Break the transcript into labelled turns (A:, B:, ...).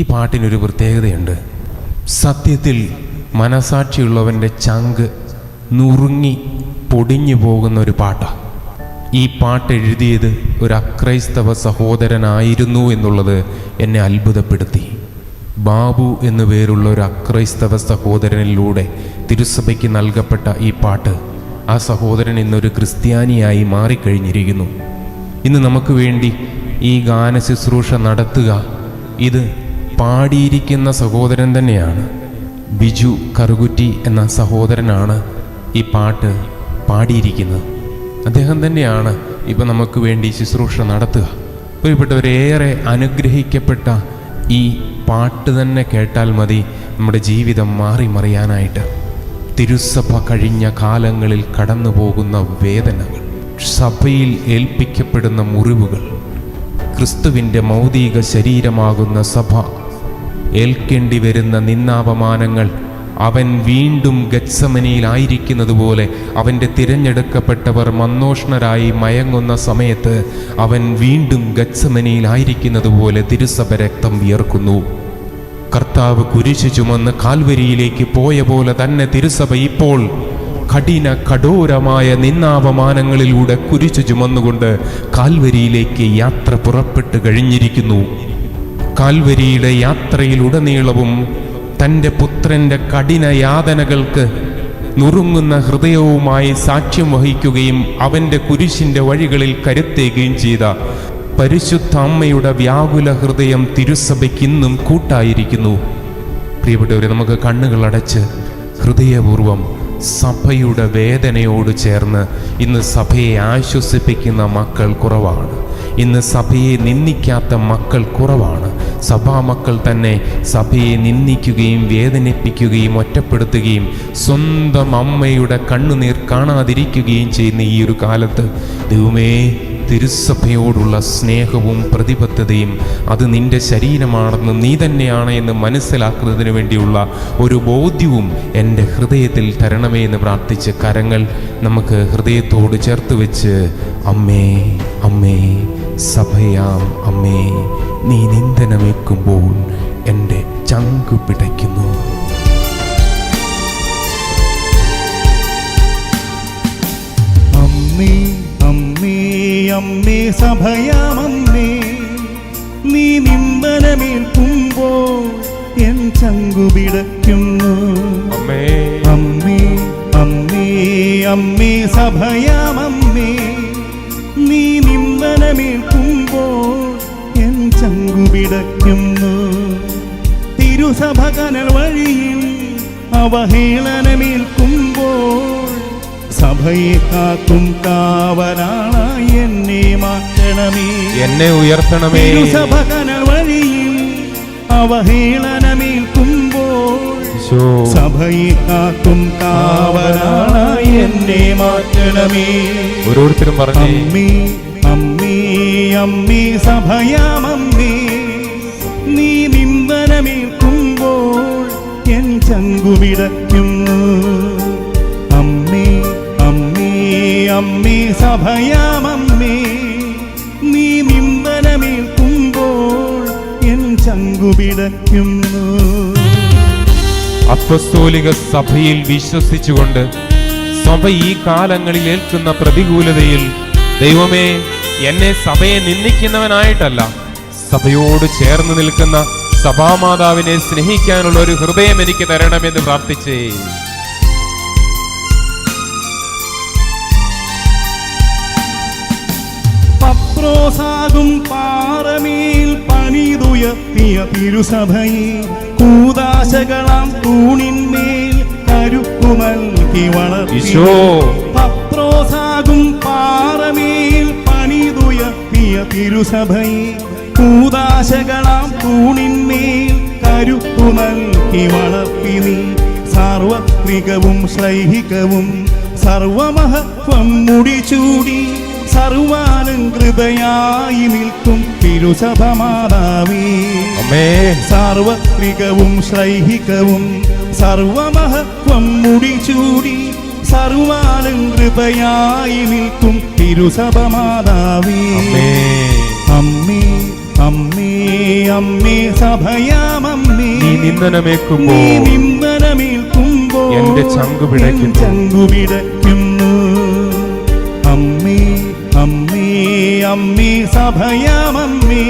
A: ഈ പാട്ടിനൊരു പ്രത്യേകതയുണ്ട്. സത്യത്തിൽ മനസാക്ഷിയുള്ളവന്റെ ചങ്ക് നുറുങ്ങി പൊടിഞ്ഞു പോകുന്ന ഒരു പാട്ടാണ് ഈ പാട്ട് എഴുതിയത് ഒരു അക്രൈസ്തവ സഹോദരനായിരുന്നു എന്നുള്ളത് എന്നെ അത്ഭുതപ്പെടുത്തി. ബാബു എന്നു പേരുള്ള ഒരു അക്രൈസ്തവ സഹോദരനിലൂടെ തിരുസഭയ്ക്ക് നൽകപ്പെട്ട ഈ പാട്ട് ആ സഹോദരൻ ഇന്നൊരു ക്രിസ്ത്യാനിയായി മാറിക്കഴിഞ്ഞിരിക്കുന്നു. ഇന്ന് നമുക്ക് വേണ്ടി ഈ ഗാന ശുശ്രൂഷ നടത്തുക. ഇത് പാടിയിരിക്കുന്ന സഹോദരൻ തന്നെയാണ്. ബിജു കറുകുറ്റി എന്ന സഹോദരനാണ് ഈ പാട്ട് പാടിയിരിക്കുന്നത്. അദ്ദേഹം തന്നെയാണ് ഇപ്പം നമുക്ക് വേണ്ടി ശുശ്രൂഷ നടത്തുക. പ്രിയപ്പെട്ടവരേറെ അനുഗ്രഹിക്കപ്പെട്ട ഈ പാട്ട് തന്നെ കേട്ടാൽ മതി നമ്മുടെ ജീവിതം മാറി മറിയാനായിട്ട്. തിരുസഭ കഴിഞ്ഞ കാലങ്ങളിൽ കടന്നു പോകുന്ന വേദനകൾ സഭയിൽ ഏൽപ്പിക്കപ്പെടുന്ന മുറിവുകൾ ക്രിസ്തുവിന്റെ മൗതിക ശരീരമാകുന്ന സഭ ഏൽക്കേണ്ടി വരുന്ന നിന്നാപമാനങ്ങൾ അവൻ വീണ്ടും ഗത്സമനിയിലായിരിക്കുന്നത് പോലെ അവന്റെ തിരഞ്ഞെടുക്കപ്പെട്ടവർ മന്നോഷ്ണരായി മയങ്ങുന്ന സമയത്ത് അവൻ വീണ്ടും ഗത്സമനിയിലായിരിക്കുന്നത് പോലെ തിരുസഭ രക്തം വിയർക്കുന്നു. കർത്താവ് കുരിശു ചുമന്ന് കാൽവരിയിലേക്ക് പോയ പോലെ തന്നെ തിരുസഭ ഇപ്പോൾ കഠിന കഠോരമായ നിന്നാപമാനങ്ങളിലൂടെ കുരിശു ചുമന്നുകൊണ്ട് കാൽവരിയിലേക്ക് യാത്ര പുറപ്പെട്ടു കഴിഞ്ഞിരിക്കുന്നു. കാൽവരിയുടെ യാത്രയിലുടനീളവും തന്റെ പുത്രന്റെ കഠിന യാതനകൾക്ക് നുറുങ്ങുന്ന ഹൃദയവുമായി സാക്ഷ്യം വഹിക്കുകയും അവന്റെ കുരിശിന്റെ വഴികളിൽ കരുത്തേകുകയും ചെയ്ത പരിശുദ്ധ അമ്മയുടെ വ്യാകുല ഹൃദയം തിരുസഭയ്ക്കിന്നും കൂട്ടായിരിക്കുന്നു. പ്രിയപ്പെട്ടവരെ നമുക്ക് കണ്ണുകൾ അടച്ച് ഹൃദയപൂർവം സഭയുടെ വേദനയോട് ചേർന്ന് ഇന്ന് സഭയെ ആശ്വസിപ്പിക്കുന്ന മക്കൾ കുറവാണ്. ഇന്ന് സഭയെ നിന്ദിക്കാത്ത മക്കൾ കുറവാണ്. സഭാമക്കൾ തന്നെ സഭയെ നിന്ദിക്കുകയും വേദനിപ്പിക്കുകയും ഒറ്റപ്പെടുത്തുകയും സ്വന്തം അമ്മയുടെ കണ്ണുനീർ കാണാതിരിക്കുകയും ചെയ്യുന്ന ഈ ഒരു കാലത്ത് ദൈവമേ തിരുസഭയോടുള്ള സ്നേഹവും പ്രതിബദ്ധതയും അത് നിന്റെ ശരീരമാണെന്ന് നീ തന്നെയാണ് എന്ന് മനസ്സിലാക്കുന്നതിന് വേണ്ടിയുള്ള ഒരു ബോധ്യവും എന്റെ ഹൃദയത്തിൽ തരണമേ എന്ന് പ്രാർത്ഥിച്ച് കരങ്ങൾ നമുക്ക് ഹൃദയത്തോട് ചേർത്ത് വെച്ച് അമ്മേ അമ്മേ സഭയാം അമ്മേ. നീ നിന്ദനമേക്കുമ്പോൾ എന്റെ ചങ്കു പിടയ്ക്കുന്നു.
B: അമ്മേ അമ്മേ അമ്മേ സഭയാമമ്മേ നീ നിന്ദനമേൽക്കുമ്പോൾ എൻ ചങ്കുപിടയ്ക്കുന്നു
A: അമ്മേ.
B: അമ്മേ അമ്മേ അമ്മേ സഭയാമമ്മേ നീ നിന്ദനമേൽക്കുമ്പോൾ എൻ ചങ്കുപിടയ്ക്കുന്നു തിരുസഭ കനൽ വഴിയിൽ അവഹേളനമേൽക്കുമ്പോൾ സഭയെ കാക്കും കാവലാളായി എന്നെ മാറ്റണമേ.
A: എന്നെ ഉയർത്തണമേ.
B: തിരുസഭ കനൽ വഴിയിൽ അവഹേളനമേൽക്കുമ്പോൾ സഭയെ കാക്കും കാവലാളായി എന്നെ മാറ്റണമേ.
A: ഓരോരുത്തരും പറഞ്ഞു.
B: അമ്മേ അമ്മേ അമ്മേ സഭയാമമ്മേ നീ നിന്ദനമേൽക്കുമ്പോൾ എൻ ചങ്കുമിടയ്ക്കുന്നു. അമ്മേ അമ്മേ അമ്മേ സഭയാമമ്മേ നീ നിന്ദനമേൽക്കുമ്പോൾ എൻ ചങ്കുപിടയ്ക്കുന്നു
A: അപ്പസ്തോലിക സഭയിൽ വിശ്വസിച്ചുകൊണ്ട് സഭ ഈ കാലങ്ങളിൽ ഏൽക്കുന്ന പ്രതികൂലതയിൽ ദൈവമേ എന്നെ സഭയെ നിന്ദിക്കുന്നവനായിട്ടല്ല സഭയോട് ചേർന്ന് നിൽക്കുന്ന സഭാമാതാവിനെ സ്നേഹിക്കാനുള്ള ഒരു ഹൃദയം എനിക്ക് തരണമെന്ന് പ്രാർത്ഥിച്ചേ.
B: പത്രോസാകും പാറമേൽ പണിതുയർത്തിയ തിരുസഭയെ കൂതാശകളാം തൂണിന്മേൽ കരുക്കുമൽകി
A: ഈശോ.
B: വളർത്തി പത്രോസാകും പാറമേൽ പണിതുയർത്തിയ തിരുസഭയെ കൂതാശകളാം തൂണിന്മേൽ കരുത്തുമൽകി വളർത്തി നീ. സാർവത്രികവും ശ്രൈഹികവും സർവമഹത്വം മുടിച്ചൂടി സർവാനുകൃതയായി നിൽക്കും തിരുസഭ മാതാവേ സാർവത്രികവും ശ്രൈഹികവും സർവമഹത്വം മുടിച്ചൂടി സർവാനുകൃതയായി നിൽക്കും തിരുസഭ മാതാവേ
A: അമ്മേ
B: സഭയാമമ്മേ
A: നിന്ദനമേക്കുമ്പോ
B: നിന്ദനമേൽക്കുമ്പോ
A: എന്റെ ചങ്കു പിടയ്ക്കുന്നു.
B: എൻ ചങ്കു പിടയ്ക്കുന്നു. അമ്മേ അമ്മേ അമ്മേ സഭയാമമ്മേ